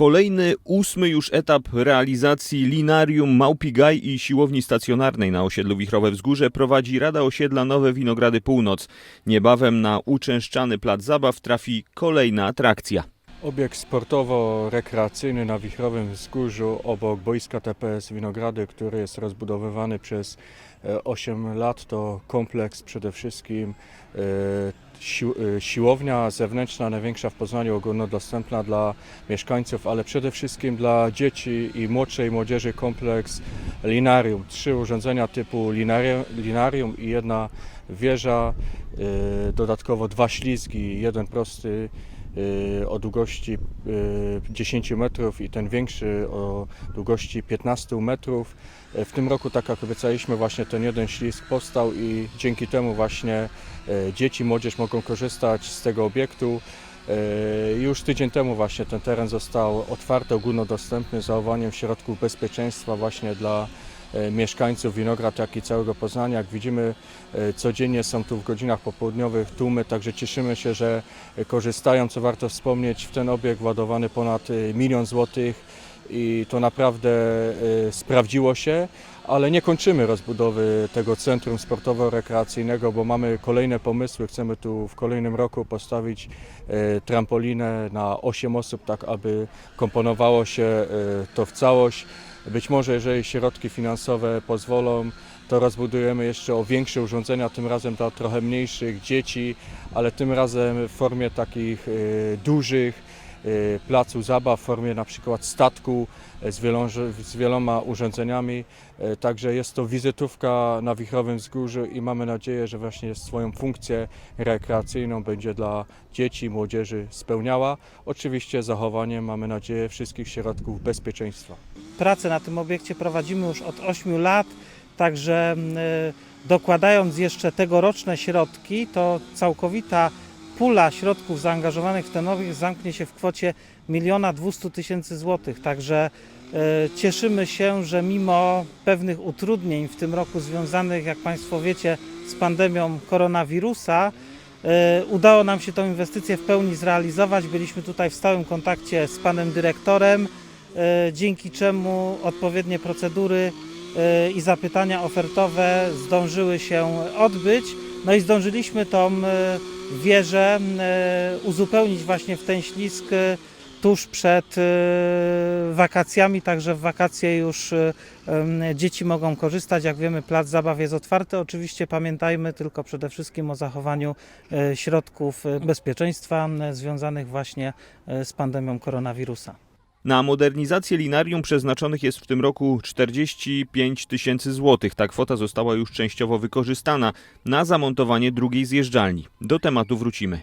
Kolejny, ósmy już etap realizacji linarium Małpi Gaj i siłowni stacjonarnej na osiedlu Wichrowe Wzgórze prowadzi Rada Osiedla Nowe Winogrady Północ. Niebawem na uczęszczany plac zabaw trafi kolejna atrakcja. Obiekt sportowo-rekreacyjny na Wichrowym Wzgórzu obok boiska TPS Winogrady, który jest rozbudowywany przez e, 8 lat. To kompleks przede wszystkim e, e, siłownia zewnętrzna, największa w Poznaniu, ogólnodostępna dla mieszkańców, ale przede wszystkim dla dzieci i młodszej młodzieży kompleks linarium. Trzy urządzenia typu linarium, i jedna wieża, e, dodatkowo dwa ślizgi, jeden prosty o długości y, 10 metrów i ten większy o długości 15 metrów. Y, W tym roku, tak jak obiecaliśmy, właśnie ten jeden ślizg powstał i dzięki temu właśnie y, dzieci, młodzież mogą korzystać z tego obiektu. Y, Już tydzień temu właśnie ten teren został otwarty, ogólnodostępny z zachowaniem środków bezpieczeństwa właśnie dla e, mieszkańców Winograd, jak i całego Poznania. Jak widzimy, e, codziennie są tu w godzinach popołudniowych tłumy, także cieszymy się, że e, korzystają, co warto wspomnieć, w ten obiekt władowany ponad e, milion złotych i to naprawdę e, sprawdziło się, ale nie kończymy rozbudowy tego centrum sportowo-rekreacyjnego, bo mamy kolejne pomysły. Chcemy tu w kolejnym roku postawić e, trampolinę na 8 osób, tak aby komponowało się e, to w całość. Być może, jeżeli środki finansowe pozwolą, to rozbudujemy jeszcze o większe urządzenia, tym razem dla trochę mniejszych dzieci, ale tym razem w formie takich e, dużych e, placu zabaw, w formie na przykład statku e, z, z wieloma urządzeniami. Także jest to wizytówka na Wichrowym Wzgórzu i mamy nadzieję, że właśnie swoją funkcję rekreacyjną będzie dla dzieci młodzieży spełniała. Oczywiście z zachowaniem, mamy nadzieję, wszystkich środków bezpieczeństwa. Pracę na tym obiekcie prowadzimy już od 8 lat, także mm, y, dokładając jeszcze tegoroczne środki, to całkowita pula środków zaangażowanych w ten obiekt zamknie się w kwocie 1 200 tysięcy złotych. Także y, cieszymy się, że mimo pewnych utrudnień w tym roku związanych, jak Państwo wiecie, z pandemią koronawirusa, y, udało nam się tą inwestycję w pełni zrealizować. Byliśmy tutaj w stałym kontakcie z panem dyrektorem dzięki czemu odpowiednie procedury e, i zapytania ofertowe zdążyły się odbyć. No i zdążyliśmy tą e, wieżę e, uzupełnić właśnie w ten ślizg e, tuż przed e, wakacjami, także w wakacje już e, dzieci mogą korzystać. Jak wiemy, plac zabaw jest otwarty. Oczywiście pamiętajmy tylko przede wszystkim o zachowaniu e, środków e, bezpieczeństwa e, związanych właśnie e, z pandemią koronawirusa. Na modernizację linarium przeznaczonych jest w tym roku 45 tysięcy złotych. Ta kwota została już częściowo wykorzystana na zamontowanie drugiej zjeżdżalni. Do tematu wrócimy.